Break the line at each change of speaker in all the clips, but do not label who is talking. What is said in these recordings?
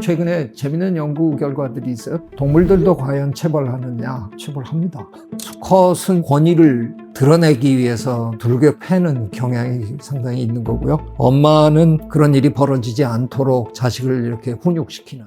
최근에 재밌는 연구 결과들이 있어요. 동물들도 과연 체벌하느냐? 체벌합니다. 수컷은 권위를 드러내기 위해서 둘겨 패는 경향이 상당히 있는 거고요. 엄마는 그런 일이 벌어지지 않도록 자식을 이렇게 훈육시키는.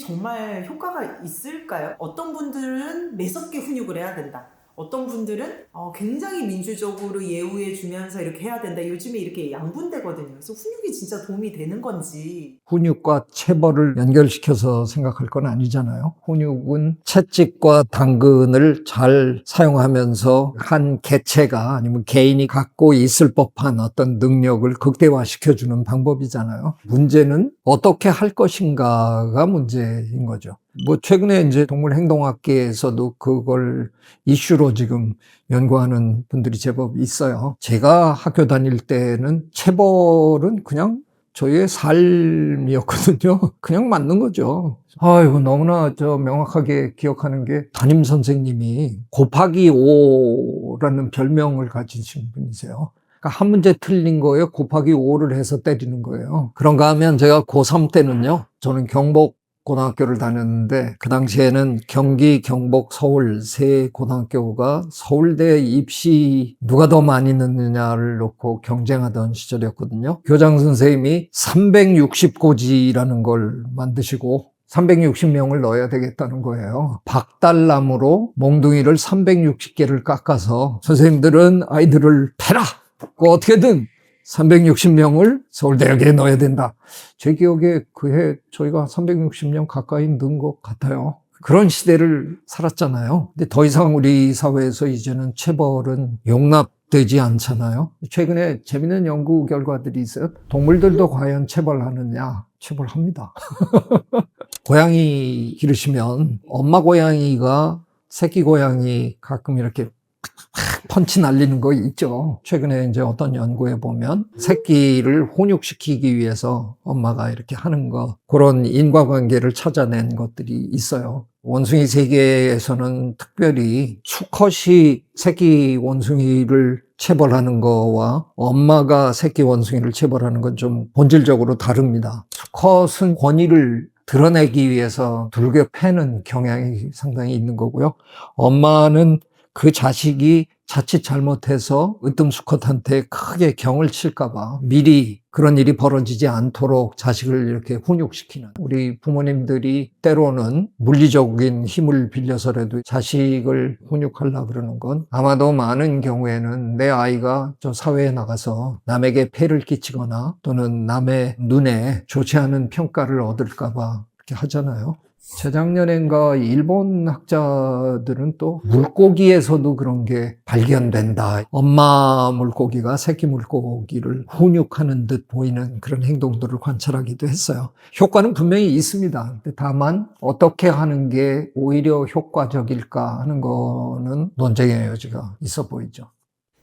정말 효과가 있을까요? 어떤 분들은 매섭게 훈육을 해야 된다. 어떤 분들은 어, 굉장히 민주적으로 예우해 주면서 이렇게 해야 된다. 요즘에 이렇게 양분되거든요. 그래서 훈육이 진짜 도움이 되는 건지.
훈육과 체벌을 연결시켜서 생각할 건 아니잖아요. 훈육은 채찍과 당근을 잘 사용하면서 한 개체가 아니면 개인이 갖고 있을 법한 어떤 능력을 극대화시켜주는 방법이잖아요. 문제는 어떻게 할 것인가가 문제인 거죠. 뭐 최근에 이제 동물 행동학계에서도 그걸 이슈로 지금 연구하는 분들이 제법 있어요. 제가 학교 다닐 때는 체벌은 그냥 저희의 삶이었거든요. 그냥 맞는 거죠. 아이고, 너무나 저 명확하게 기억하는 게 담임 선생님이 곱하기 5라는 별명을 가지신 분이세요. 그러니까 한 문제 틀린 거에 곱하기 5를 해서 때리는 거예요. 그런가 하면 제가 고3 때는요, 저는 경복 고등학교를 다녔는데 그 당시에는 경기, 경복, 서울 세 고등학교가 서울대 입시 누가 더 많이 넣느냐를 놓고 경쟁하던 시절이었거든요. 교장 선생님이 360고지라는 걸 만드시고 360명을 넣어야 되겠다는 거예요. 박달나무로 몽둥이를 360개를 깎아서 선생님들은 아이들을 패라! 그 어떻게든 360명을 서울대학에 넣어야 된다. 제 기억에 그해 저희가 360명 가까이 넣은 것 같아요. 그런 시대를 살았잖아요. 근데 더 이상 우리 사회에서 이제는 체벌은 용납되지 않잖아요. 최근에 재밌는 연구 결과들이 있어요. 동물들도 과연 체벌하느냐? 체벌합니다. 고양이 기르시면 엄마 고양이가 새끼 고양이 가끔 이렇게 펀치 날리는 거 있죠. 최근에 이제 어떤 연구에 보면 새끼를 혼육시키기 위해서 엄마가 이렇게 하는 거 그런 인과관계를 찾아낸 것들이 있어요. 원숭이 세계에서는 특별히 수컷이 새끼 원숭이를 체벌하는 거와 엄마가 새끼 원숭이를 체벌하는 건 좀 본질적으로 다릅니다. 수컷은 권위를 드러내기 위해서 둘겨 패는 경향이 상당히 있는 거고요. 엄마는 그 자식이 자칫 잘못해서 으뜸 수컷한테 크게 경을 칠까봐 미리 그런 일이 벌어지지 않도록 자식을 이렇게 훈육시키는 우리 부모님들이 때로는 물리적인 힘을 빌려서라도 자식을 훈육하려 그러는 건 아마도 많은 경우에는 내 아이가 저 사회에 나가서 남에게 폐를 끼치거나 또는 남의 눈에 좋지 않은 평가를 얻을까봐 이렇게 하잖아요. 재작년엔가 일본 학자들은 또 물고기에서도 그런 게 발견된다. 엄마 물고기가 새끼 물고기를 훈육하는 듯 보이는 그런 행동들을 관찰하기도 했어요. 효과는 분명히 있습니다. 다만 어떻게 하는 게 오히려 효과적일까 하는 거는 논쟁의 여지가 있어 보이죠.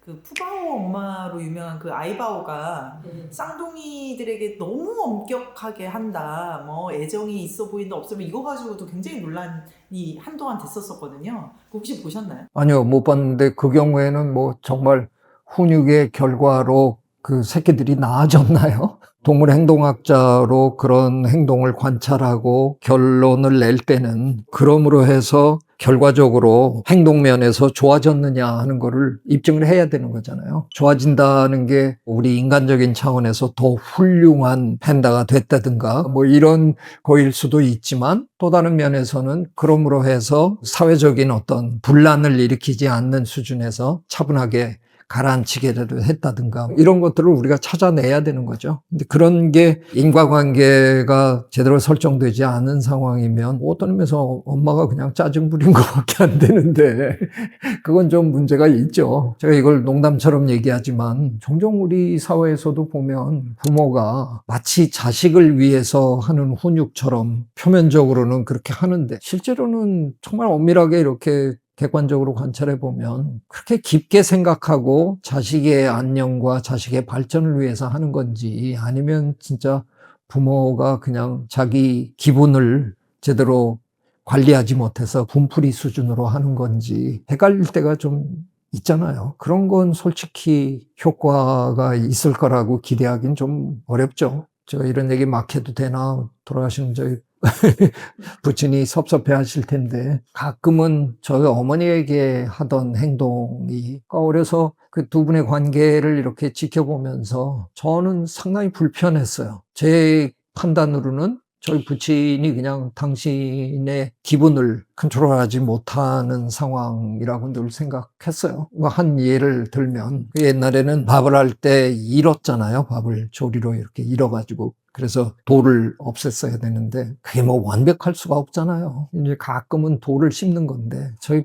그 푸바오 엄마로 유명한 그 아이바오가 쌍둥이들에게 너무 엄격하게 한다, 뭐 애정이 있어 보인다, 없으면 이거 가지고도 굉장히 논란이 한동안 됐었었거든요. 혹시 보셨나요?
아니요, 못 봤는데 그 경우에는 뭐 정말 훈육의 결과로 그 새끼들이 나아졌나요? 동물 행동학자로 그런 행동을 관찰하고 결론을 낼 때는 그럼으로 해서 결과적으로 행동면에서 좋아졌느냐 하는 거를 입증을 해야 되는 거잖아요. 좋아진다는 게 우리 인간적인 차원에서 더 훌륭한 팬다가 됐다든가 뭐 이런 거일 수도 있지만 또 다른 면에서는 그럼으로 해서 사회적인 어떤 분란을 일으키지 않는 수준에서 차분하게 가라앉히게라도 했다든가 이런 것들을 우리가 찾아내야 되는 거죠. 근데 그런 게 인과관계가 제대로 설정되지 않은 상황이면 뭐 어떤 의미에서 엄마가 그냥 짜증 부린 것밖에 안 되는데 그건 좀 문제가 있죠. 제가 이걸 농담처럼 얘기하지만 종종 우리 사회에서도 보면 부모가 마치 자식을 위해서 하는 훈육처럼 표면적으로는 그렇게 하는데 실제로는 정말 엄밀하게 이렇게 객관적으로 관찰해 보면 그렇게 깊게 생각하고 자식의 안녕과 자식의 발전을 위해서 하는 건지 아니면 진짜 부모가 그냥 자기 기분을 제대로 관리하지 못해서 분풀이 수준으로 하는 건지 헷갈릴 때가 좀 있잖아요. 그런 건 솔직히 효과가 있을 거라고 기대하기는 좀 어렵죠. 저 이런 얘기 막 해도 되나 돌아가시는 저희 부친이 섭섭해 하실 텐데 가끔은 저희 어머니에게 하던 행동이 어려서 그 두 분의 관계를 이렇게 지켜보면서 저는 상당히 불편했어요. 제 판단으로는 저희 부친이 그냥 당신의 기분을 컨트롤하지 못하는 상황이라고 늘 생각했어요. 뭐 한 예를 들면 그 옛날에는 밥을 할 때 잃었잖아요. 밥을 조리로 이렇게 잃어가지고 그래서 돌을 없앴어야 되는데 그게 뭐 완벽할 수가 없잖아요. 이제 가끔은 돌을 씹는 건데 저희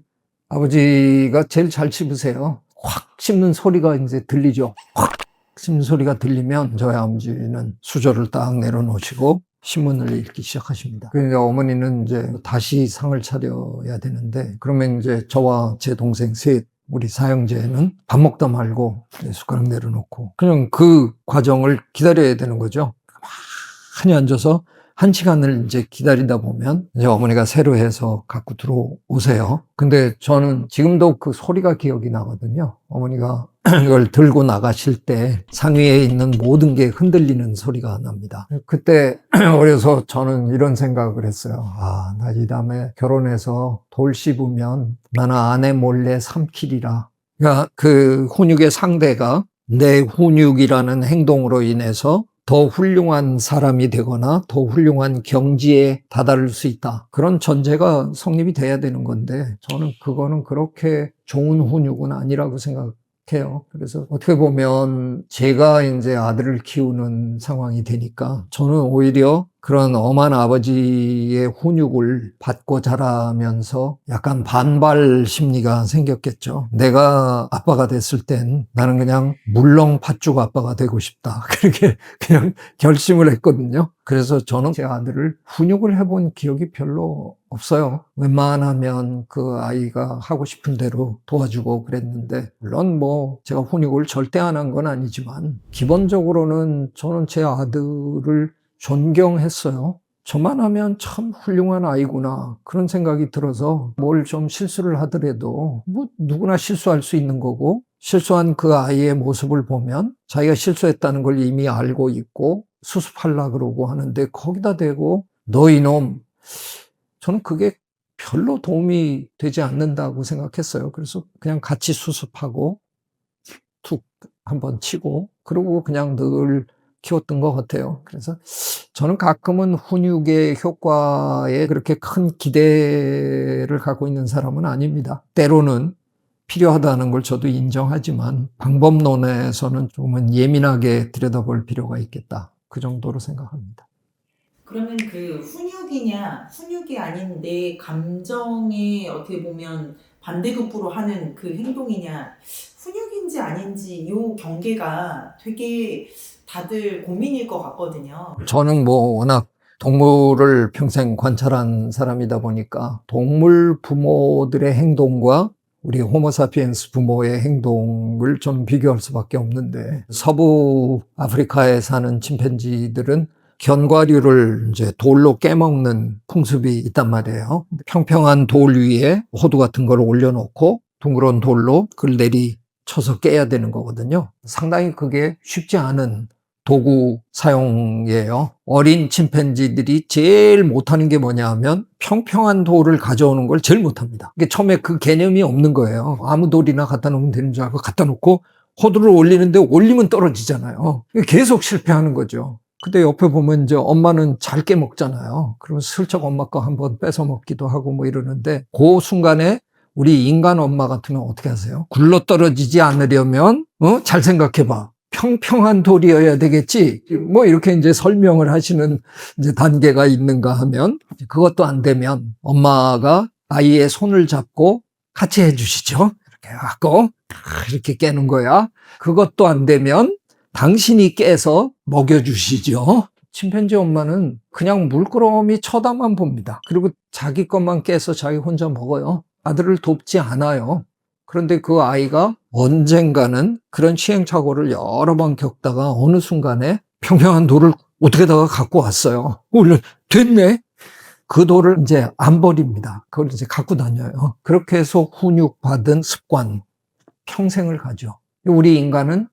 아버지가 제일 잘 씹으세요. 확 씹는 소리가 이제 들리죠. 확 씹는 소리가 들리면 저희 아버지는 수저를 딱 내려놓으시고 신문을 읽기 시작하십니다. 그러니까 어머니는 이제 다시 상을 차려야 되는데 그러면 이제 저와 제 동생 셋 우리 사형제는 밥 먹다 말고 숟가락 내려놓고 그냥 그 과정을 기다려야 되는 거죠. 가만히 앉아서 한 시간을 이제 기다리다 보면 이제 어머니가 새로 해서 갖고 들어오세요. 근데 저는 지금도 그 소리가 기억이 나거든요. 어머니가 이걸 들고 나가실 때산 위에 있는 모든 게 흔들리는 소리가 납니다. 그때 어려서 저는 이런 생각을 했어요. 아, 나 이 다음에 결혼해서 돌 씹으면 나는 아내 몰래 삼키리라. 그러니까 그 훈육의 상대가 내 훈육이라는 행동으로 인해서 더 훌륭한 사람이 되거나 더 훌륭한 경지에 다다를 수 있다. 그런 전제가 성립이 돼야 되는 건데 저는 그거는 그렇게 좋은 훈육은 아니라고 생각해요. 그래서 어떻게 보면 제가 이제 아들을 키우는 상황이 되니까 저는 오히려 그런 엄한 아버지의 훈육을 받고 자라면서 약간 반발 심리가 생겼겠죠. 내가 아빠가 됐을 땐 나는 그냥 물렁 팥죽 아빠가 되고 싶다. 그렇게 그냥 결심을 했거든요. 그래서 저는 제 아들을 훈육을 해본 기억이 별로 없어요. 웬만하면 그 아이가 하고 싶은 대로 도와주고 그랬는데, 물론 뭐 제가 훈육을 절대 안 한 건 아니지만, 기본적으로는 저는 제 아들을 존경했어요. 저만 하면 참 훌륭한 아이구나. 그런 생각이 들어서 뭘 좀 실수를 하더라도 뭐 누구나 실수할 수 있는 거고 실수한 그 아이의 모습을 보면 자기가 실수했다는 걸 이미 알고 있고 수습하려 그러고 하는데 거기다 대고 너 이놈 저는 그게 별로 도움이 되지 않는다고 생각했어요. 그래서 그냥 같이 수습하고 툭 한번 치고 그러고 그냥 늘 키웠던 것 같아요. 그래서 저는 가끔은 훈육의 효과에 그렇게 큰 기대를 갖고 있는 사람은 아닙니다. 때로는 필요하다는 걸 저도 인정하지만 방법론에서는 조금은 예민하게 들여다볼 필요가 있겠다. 그 정도로 생각합니다.
그러면 그 훈육이냐 훈육이 아닌 내 감정에 어떻게 보면 반대급부로 하는 그 행동이냐 훈육인지 아닌지 요 경계가 되게 다들 고민일 것 같거든요.
저는 뭐 워낙 동물을 평생 관찰한 사람이다 보니까 동물 부모들의 행동과 우리 호모사피엔스 부모의 행동을 좀 비교할 수밖에 없는데 서부 아프리카에 사는 침팬지들은 견과류를 이제 돌로 깨먹는 풍습이 있단 말이에요. 평평한 돌 위에 호두 같은 걸 올려놓고 둥그런 돌로 그걸 내리 쳐서 깨야 되는 거거든요. 상당히 그게 쉽지 않은 도구 사용이에요. 어린 침팬지들이 제일 못하는 게 뭐냐 하면 평평한 돌을 가져오는 걸 제일 못합니다. 이게 처음에 그 개념이 없는 거예요. 아무 돌이나 갖다 놓으면 되는 줄 알고 갖다 놓고 호두를 올리는데 올리면 떨어지잖아요. 계속 실패하는 거죠. 근데 옆에 보면 이제 엄마는 잘 깨먹잖아요. 그러면 슬쩍 엄마 거 한번 뺏어 먹기도 하고 뭐 이러는데 그 순간에 우리 인간 엄마 같으면 어떻게 하세요? 굴러 떨어지지 않으려면 어? 잘 생각해 봐. 평평한 돌이어야 되겠지. 뭐 이렇게 이제 설명을 하시는 이제 단계가 있는가 하면 그것도 안 되면 엄마가 아이의 손을 잡고 같이 해주시죠. 이렇게 하고 이렇게 깨는 거야. 그것도 안 되면 당신이 깨서 먹여주시죠. 침팬지 엄마는 그냥 물끄러미 쳐다만 봅니다. 그리고 자기 것만 깨서 자기 혼자 먹어요. 아들을 돕지 않아요. 그런데 그 아이가 언젠가는 그런 시행착오를 여러 번 겪다가 어느 순간에 평평한 돌을 어떻게다가 갖고 왔어요. 원래 됐네. 그 돌을 이제 안 버립니다. 그걸 이제 갖고 다녀요. 그렇게 해서 훈육받은 습관, 평생을 가죠. 우리 인간은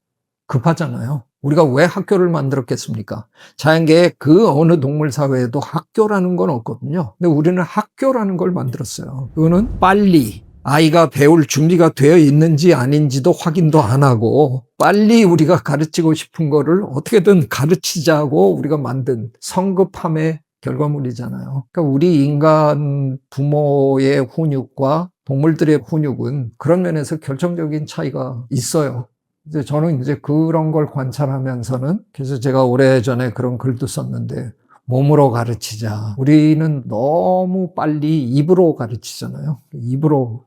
급하잖아요. 우리가 왜 학교를 만들었겠습니까? 자연계의 그 어느 동물 사회에도 학교라는 건 없거든요. 근데 우리는 학교라는 걸 만들었어요. 그거는 빨리 아이가 배울 준비가 되어 있는지 아닌지도 확인도 안 하고 빨리 우리가 가르치고 싶은 거를 어떻게든 가르치자고 우리가 만든 성급함의 결과물이잖아요. 그러니까 우리 인간 부모의 훈육과 동물들의 훈육은 그런 면에서 결정적인 차이가 있어요. 이제 저는 이제 그런 걸 관찰하면서는 그래서 제가 오래전에 그런 글도 썼는데 몸으로 가르치자. 우리는 너무 빨리 입으로 가르치잖아요. 입으로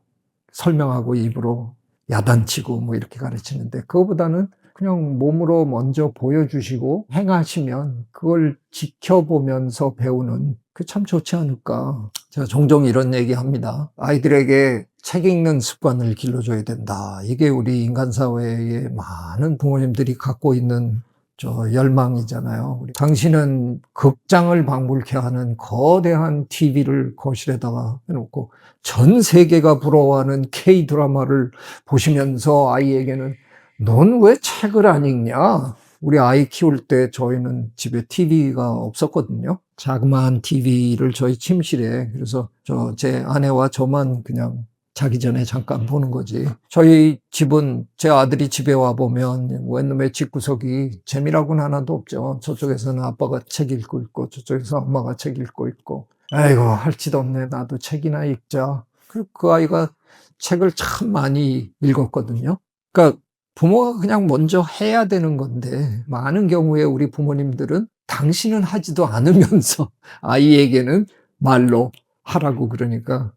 설명하고 입으로 야단치고 뭐 이렇게 가르치는데 그거보다는 그냥 몸으로 먼저 보여주시고 행하시면 그걸 지켜보면서 배우는 그 참 좋지 않을까. 제가 종종 이런 얘기 합니다. 아이들에게 책 읽는 습관을 길러줘야 된다. 이게 우리 인간 사회의 많은 부모님들이 갖고 있는 저 열망이잖아요. 당신은 극장을 방불케 하는 거대한 TV를 거실에다가 해놓고 전 세계가 부러워하는 K 드라마를 보시면서 아이에게는 넌 왜 책을 안 읽냐? 우리 아이 키울 때 저희는 집에 TV가 없었거든요. 자그마한 TV를 저희 침실에 그래서 저 제 아내와 저만 그냥 자기 전에 잠깐 보는 거지. 저희 집은 제 아들이 집에 와 보면 웬놈의 집구석이 재미라고는 하나도 없죠. 저쪽에서는 아빠가 책 읽고 있고 저쪽에서 엄마가 책 읽고 있고. 아이고 할지도 없네. 나도 책이나 읽자. 그리고 그 아이가 책을 참 많이 읽었거든요. 그러니까 부모가 그냥 먼저 해야 되는 건데 많은 경우에 우리 부모님들은 당신은 하지도 않으면서 아이에게는 말로 하라고 그러니까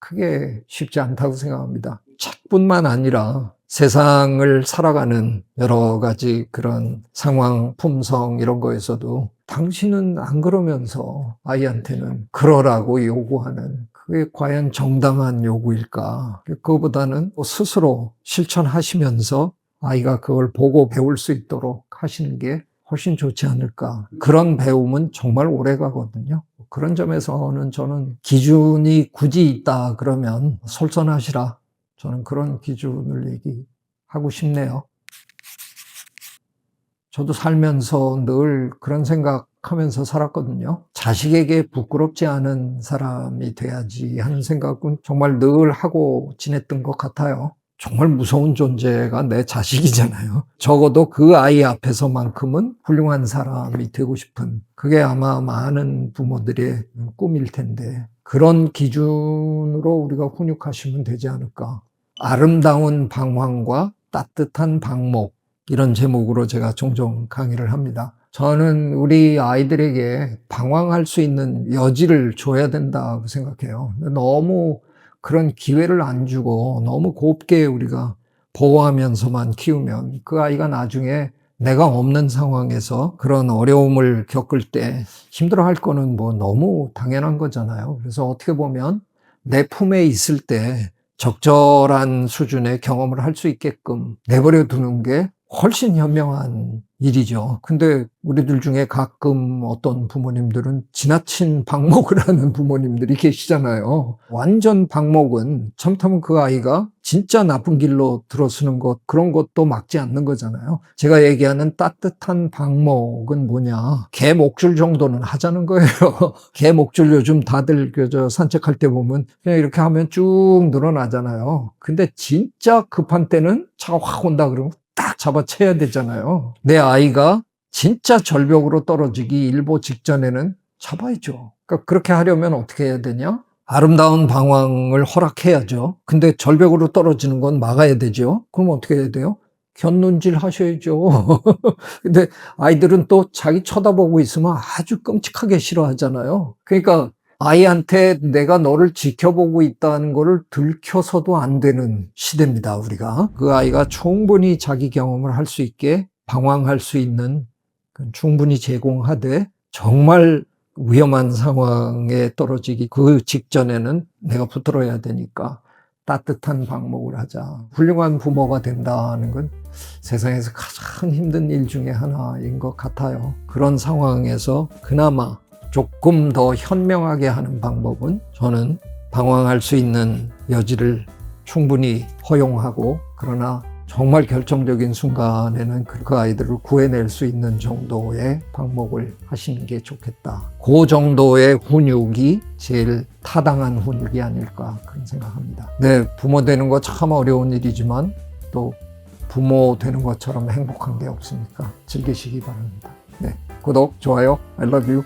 크게 쉽지 않다고 생각합니다. 책뿐만 아니라 세상을 살아가는 여러 가지 그런 상황, 품성 이런 거에서도 당신은 안 그러면서 아이한테는 그러라고 요구하는 그게 과연 정당한 요구일까? 그거보다는 스스로 실천하시면서 아이가 그걸 보고 배울 수 있도록 하시는 게 훨씬 좋지 않을까. 그런 배움은 정말 오래 가거든요. 그런 점에서는 저는 기준이 굳이 있다 그러면 솔선하시라. 저는 그런 기준을 얘기하고 싶네요. 저도 살면서 늘 그런 생각하면서 살았거든요. 자식에게 부끄럽지 않은 사람이 돼야지 하는 생각은 정말 늘 하고 지냈던 것 같아요. 정말 무서운 존재가 내 자식이잖아요. 적어도 그 아이 앞에서만큼은 훌륭한 사람이 되고 싶은 그게 아마 많은 부모들의 꿈일 텐데 그런 기준으로 우리가 훈육하시면 되지 않을까. 아름다운 방황과 따뜻한 방목 이런 제목으로 제가 종종 강의를 합니다. 저는 우리 아이들에게 방황할 수 있는 여지를 줘야 된다고 생각해요. 너무 그런 기회를 안 주고 너무 곱게 우리가 보호하면서만 키우면 그 아이가 나중에 내가 없는 상황에서 그런 어려움을 겪을 때 힘들어 할 거는 뭐 너무 당연한 거잖아요. 그래서 어떻게 보면 내 품에 있을 때 적절한 수준의 경험을 할 수 있게끔 내버려 두는 게 훨씬 현명한 일이죠. 근데 우리들 중에 가끔 어떤 부모님들은 지나친 방목을 하는 부모님들이 계시잖아요. 완전 방목은 참타면 그 아이가 진짜 나쁜 길로 들어서는 것, 그런 것도 막지 않는 거잖아요. 제가 얘기하는 따뜻한 방목은 뭐냐. 개 목줄 정도는 하자는 거예요. 개 목줄 요즘 다들 그저 산책할 때 보면 그냥 이렇게 하면 쭉 늘어나잖아요. 근데 진짜 급한 때는 차가 확 온다 그러면 딱 잡아채야 되잖아요. 내 아이가 진짜 절벽으로 떨어지기 일보 직전에는 잡아야죠. 그러니까 그렇게 하려면 어떻게 해야 되냐? 아름다운 방황을 허락해야죠. 근데 절벽으로 떨어지는 건 막아야 되죠. 그럼 어떻게 해야 돼요? 견눈질 하셔야죠. 근데 아이들은 또 자기 쳐다보고 있으면 아주 끔찍하게 싫어하잖아요. 그러니까 아이한테 내가 너를 지켜보고 있다는 거를 들켜서도 안 되는 시대입니다, 우리가. 그 아이가 충분히 자기 경험을 할 수 있게 방황할 수 있는 충분히 제공하되 정말 위험한 상황에 떨어지기 그 직전에는 내가 붙들어야 되니까 따뜻한 방목을 하자. 훌륭한 부모가 된다는 건 세상에서 가장 힘든 일 중에 하나인 것 같아요. 그런 상황에서 그나마 조금 더 현명하게 하는 방법은 저는 방황할 수 있는 여지를 충분히 허용하고 그러나 정말 결정적인 순간에는 그- 그 아이들을 구해낼 수 있는 정도의 방목을 하시는 게 좋겠다. 그 정도의 훈육이 제일 타당한 훈육이 아닐까 그런 생각합니다. 네, 부모 되는 거 참 어려운 일이지만 또 부모 되는 것처럼 행복한 게 없으니까 즐기시기 바랍니다. 네, 구독, 좋아요, I love you.